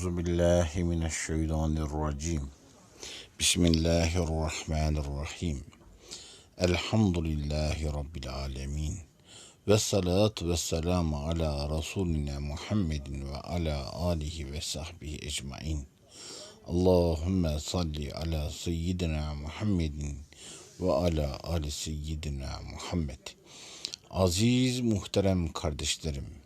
Euzu billahi mineşşeytanirracim. Bismillahirrahmanirrahim. Elhamdülillahi rabbil alamin. Ve salatu ve selamu ala Resulina Muhammedin ve ala alihi ve sahbihi ecmain. Allahümme salli ala seyyidina Muhammedin ve ala ali seyyidina Muhammed. Aziz muhterem kardeşlerim,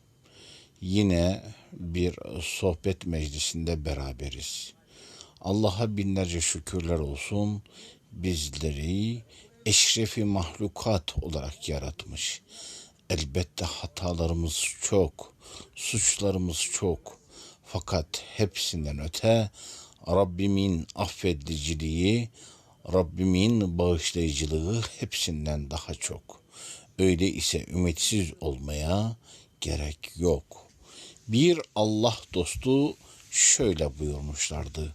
yine bir sohbet meclisinde beraberiz. Allah'a binlerce şükürler olsun bizleri eşrefi mahlukat olarak yaratmış. Elbette hatalarımız çok, suçlarımız çok. Fakat hepsinden öte Rabbimin affediciliği, Rabbimin bağışlayıcılığı hepsinden daha çok. Öyle ise ümitsiz olmaya gerek yok. Bir Allah dostu şöyle buyurmuşlardı.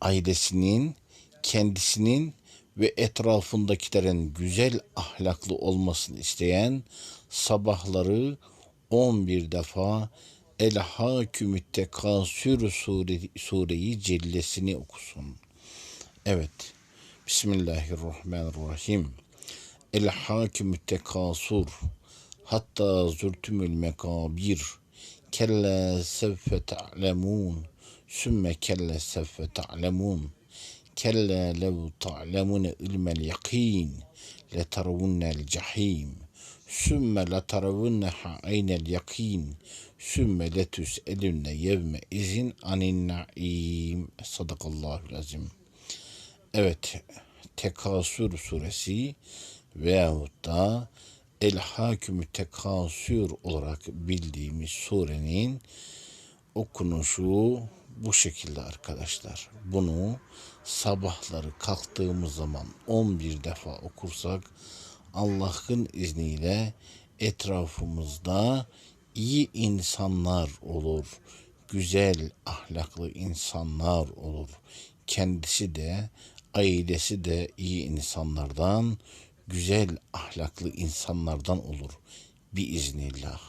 Ailesinin, kendisinin ve etrafındakilerin güzel ahlaklı olmasını isteyen sabahları 11 defa El Hakümü Tekasür sure, sureyi cellesini okusun. Evet. Bismillahirrahmanirrahim. El Hakümü Tekasur hatta zürtümül mekabir kella sevfe ta'lemun sümme kella sevfe ta'lemun kella lev ta'lemune ilmel yakin letaravunel cahim sümme letaravunneha aynel yakin sümme letüs elünne yevme izin anin naim sadakallahu lazim evet Tekasür suresi veyahut da El Hakümü Tekasür olarak bildiğimiz surenin okunuşu bu şekilde arkadaşlar. Bunu sabahları kalktığımız zaman 11 defa okursak Allah'ın izniyle etrafımızda iyi insanlar olur. Güzel ahlaklı insanlar olur. Kendisi de ailesi de iyi insanlardan güzel ahlaklı insanlardan olur biiznillah.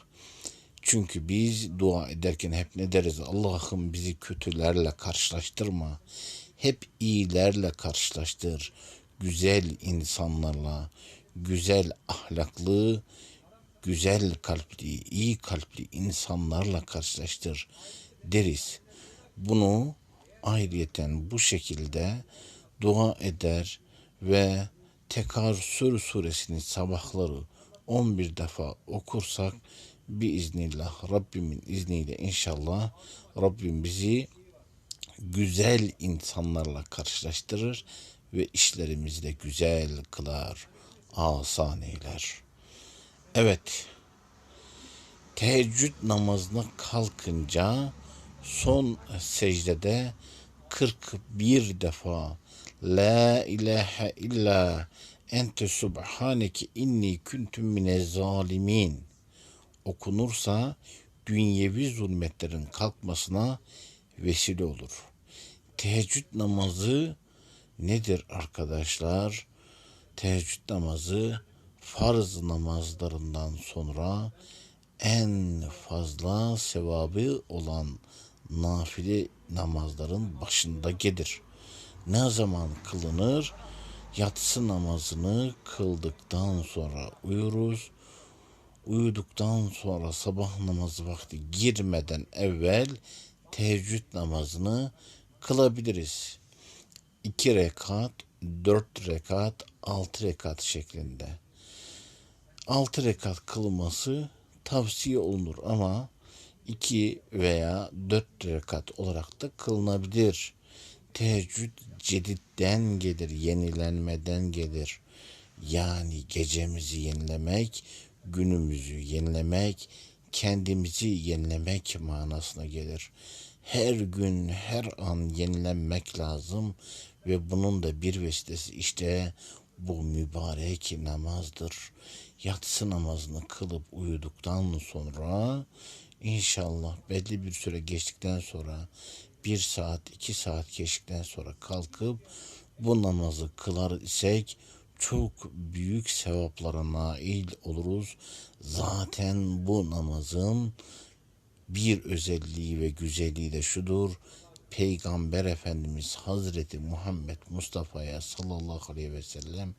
Çünkü biz dua ederken hep ne deriz? Allah'ım bizi kötülerle karşılaştırma. Hep iyilerle karşılaştır. Güzel insanlarla, güzel ahlaklı, güzel kalpli, iyi kalpli insanlarla karşılaştır deriz. Bunu ayrıyeten bu şekilde dua eder ve Tekasür suresini sabahları 11 defa okursak bir iznillah Rabbimin izniyle inşallah Rabbim bizi güzel insanlarla karşılaştırır ve işlerimizi de güzel kılar, asan eyler. Evet, teheccüd namazına kalkınca son secdede 41 defa La ilahe illa ente subhaneke inni kuntum mine zalimin okunursa dünyevi zulmetlerin kalkmasına vesile olur. Teheccüd namazı nedir arkadaşlar? Teheccüd namazı farz namazlarından sonra en fazla sevabı olan nafile namazların başında gelir ne zaman kılınır? Yatsı namazını kıldıktan sonra uyuruz. Uyuduktan sonra sabah namazı vakti girmeden evvel teheccüd namazını kılabiliriz. İki rekat, dört rekat, altı rekat şeklinde. Altı rekat kılması tavsiye olunur ama iki veya dört rekat olarak da kılınabilir. Teheccüd ceditten gelir, yenilenmeden gelir. Yani gecemizi yenilemek, günümüzü yenilemek, kendimizi yenilemek manasına gelir. Her gün, her an yenilenmek lazım ve bunun da bir vesilesi işte bu mübarek namazdır. Yatsı namazını kılıp uyuduktan sonra inşallah belli bir süre geçtikten sonra bir saat, iki saat geçtikten sonra kalkıp bu namazı kılar isek çok büyük sevaplara nail oluruz. Zaten bu namazın bir özelliği ve güzelliği de şudur. Peygamber Efendimiz Hazreti Muhammed Mustafa'ya sallallahu aleyhi ve sellem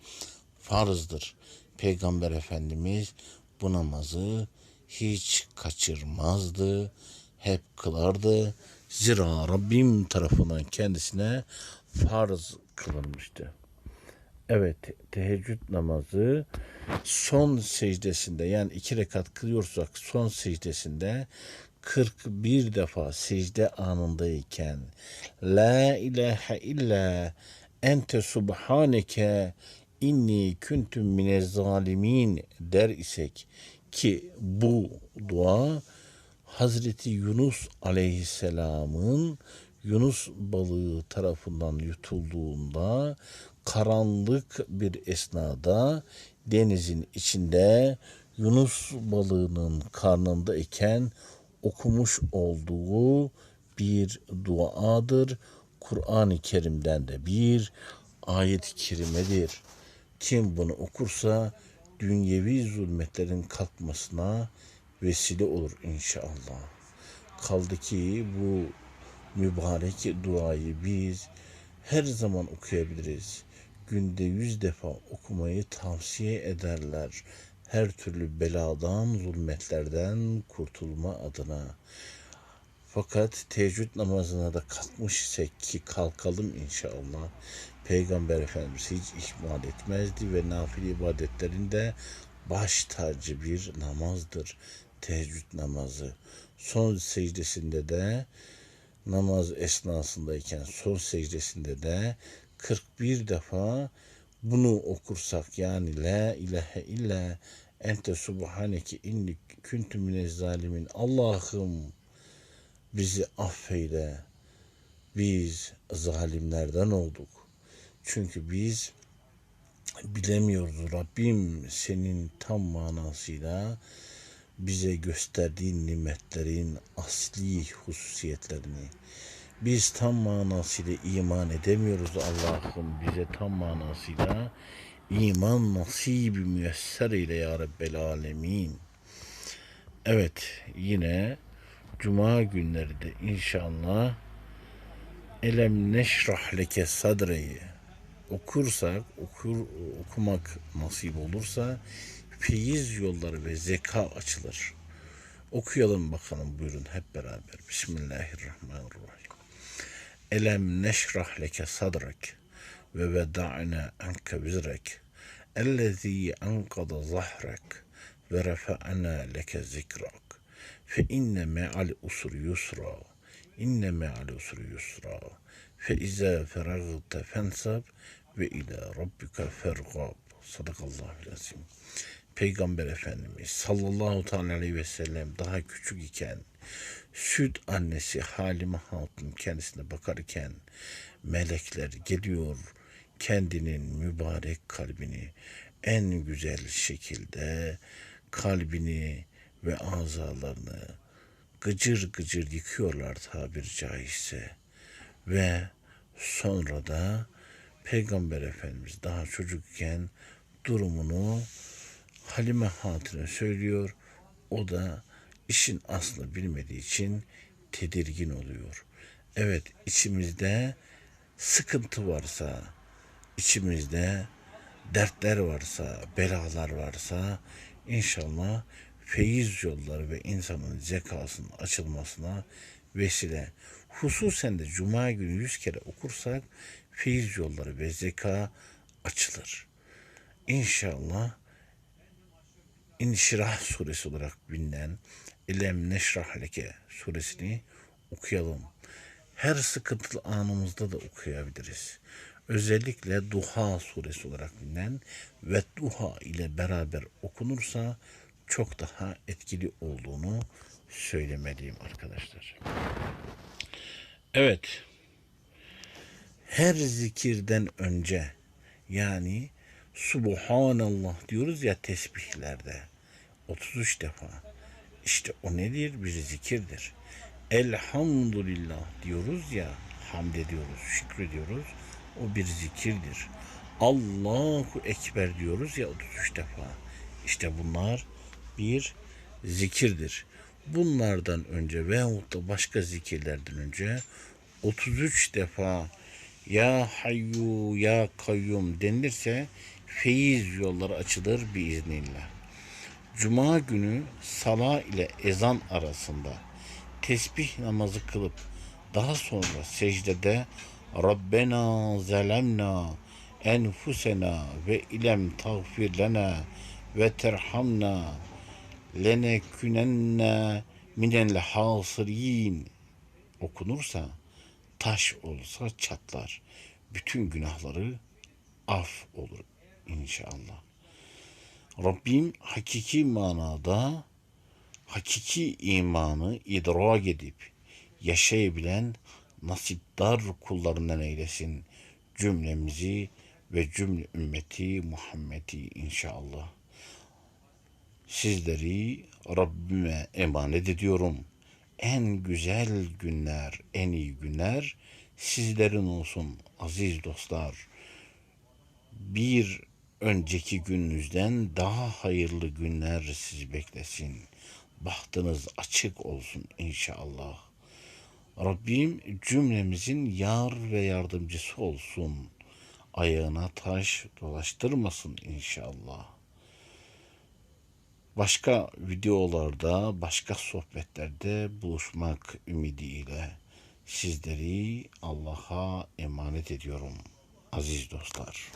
farzdır. Peygamber Efendimiz bu namazı hiç kaçırmazdı. Hep kılardı. Zira Rabbim tarafından kendisine farz kılınmıştı. Evet teheccüd namazı son secdesinde yani iki rekat kılıyorsak son secdesinde 41 defa secde anındayken La ilahe illa ente subhaneke inni kuntum minez zalimin der isek ki bu dua Hazreti Yunus aleyhisselamın Yunus balığı tarafından yutulduğunda karanlık bir esnada denizin içinde Yunus balığının karnında iken okumuş olduğu bir duadır. Kur'an-ı Kerim'den de bir ayet-i kerimedir. Kim bunu okursa dünyevi zulmetlerin kalkmasına vesile olur inşallah. Kaldı ki bu mübarek duayı biz her zaman okuyabiliriz. Günde yüz defa okumayı tavsiye ederler. Her türlü beladan, zulmetlerden kurtulma adına. Fakat teheccüd namazına da kalkmış isek ki kalkalım inşallah. Peygamber Efendimiz hiç ihmal etmezdi ve nafile ibadetlerinde baş tacı bir namazdır. Teheccüd namazı. Son secdesinde de namaz esnasındayken son secdesinde de 41 defa bunu okursak yani la ilahe illa ente subhaneke inni kuntu minez zalimin. Allah'ım bizi affeyle. Biz zalimlerden olduk. Çünkü biz bilemiyoruz Rabbim senin tam manasıyla bize gösterdiğin nimetlerin asli hususiyetlerini biz tam manasıyla iman edemiyoruz Allah'ım bize tam manasıyla iman nasibi müyesser eyle ya Rabbel Alemin. Evet yine Cuma günleri de inşallah Elem neşrah leke sadreyi okursak, okur, okumak nasip olursa feyiz yolları ve zeka açılır. Okuyalım bakalım buyurun hep beraber. Bismillahirrahmanirrahim. Elem neşrah leke sadrak ve veda'na anke vizrek ellezî ankada zahrak ve refa'na leke zikrak fe inne me'al usri yusra inne me'al usri yusra fe izâ feragte fensab ve ila rabbika fergab sadakallahu lazim. Peygamber Efendimiz sallallahu aleyhi ve sellem daha küçük iken süt annesi Halime Hatun kendisine bakarken melekler geliyor kendinin mübarek kalbini en güzel şekilde kalbini ve azalarını gıcır gıcır yıkıyorlar tabir caizse. Ve sonra da Peygamber Efendimiz daha çocukken durumunu Halime Hatun'a söylüyor. O da işin aslını bilmediği için tedirgin oluyor. Evet içimizde sıkıntı varsa, içimizde dertler varsa, belalar varsa inşallah feyiz yolları ve insanın zekasının açılmasına vesile. Hususen de cuma günü yüz kere okursak feyiz yolları ve zeka açılır. İnşallah İnşirah suresi olarak bilinen İlem Neşrah Leke suresini okuyalım. Her sıkıntılı anımızda da okuyabiliriz. Özellikle Duha suresi olarak bilinen ve Duha ile beraber okunursa çok daha etkili olduğunu söylemeliyim arkadaşlar. Evet. Her zikirden önce yani Subhanallah diyoruz ya tesbihlerde. 33 defa. İşte o nedir? Bir zikirdir. Elhamdülillah diyoruz ya, hamd ediyoruz, şükrediyoruz. O bir zikirdir. Allahu Ekber diyoruz ya 33 defa. İşte bunlar bir zikirdir. bunlardan önce veyahut da başka zikirlerden önce 33 defa ya hayyu ya kayyum denilirse feyiz yolları açılır biiznillah. Cuma günü sala ile ezan arasında tesbih namazı kılıp daha sonra secdede Rabbena zelemna enfusena ve ilem tağfir lena ve terhamna lenekünenne minel hasirin okunursa taş olsa çatlar. Bütün günahları af olur inşallah. Rabbim hakiki manada hakiki imanı idrak edip yaşayabilen nasipdar kullarından eylesin cümlemizi ve cümle ümmeti Muhammed'i inşallah. Sizleri Rabbime emanet ediyorum. En güzel günler, en iyi günler sizlerin olsun aziz dostlar. Bir önceki gününüzden daha hayırlı günler sizi beklesin. Bahtınız açık olsun inşallah. Rabbim cümlemizin yar ve yardımcısı olsun. Ayağına taş dolaştırmasın inşallah. Başka videolarda, başka sohbetlerde buluşmak ümidiyle sizleri Allah'a emanet ediyorum aziz dostlar.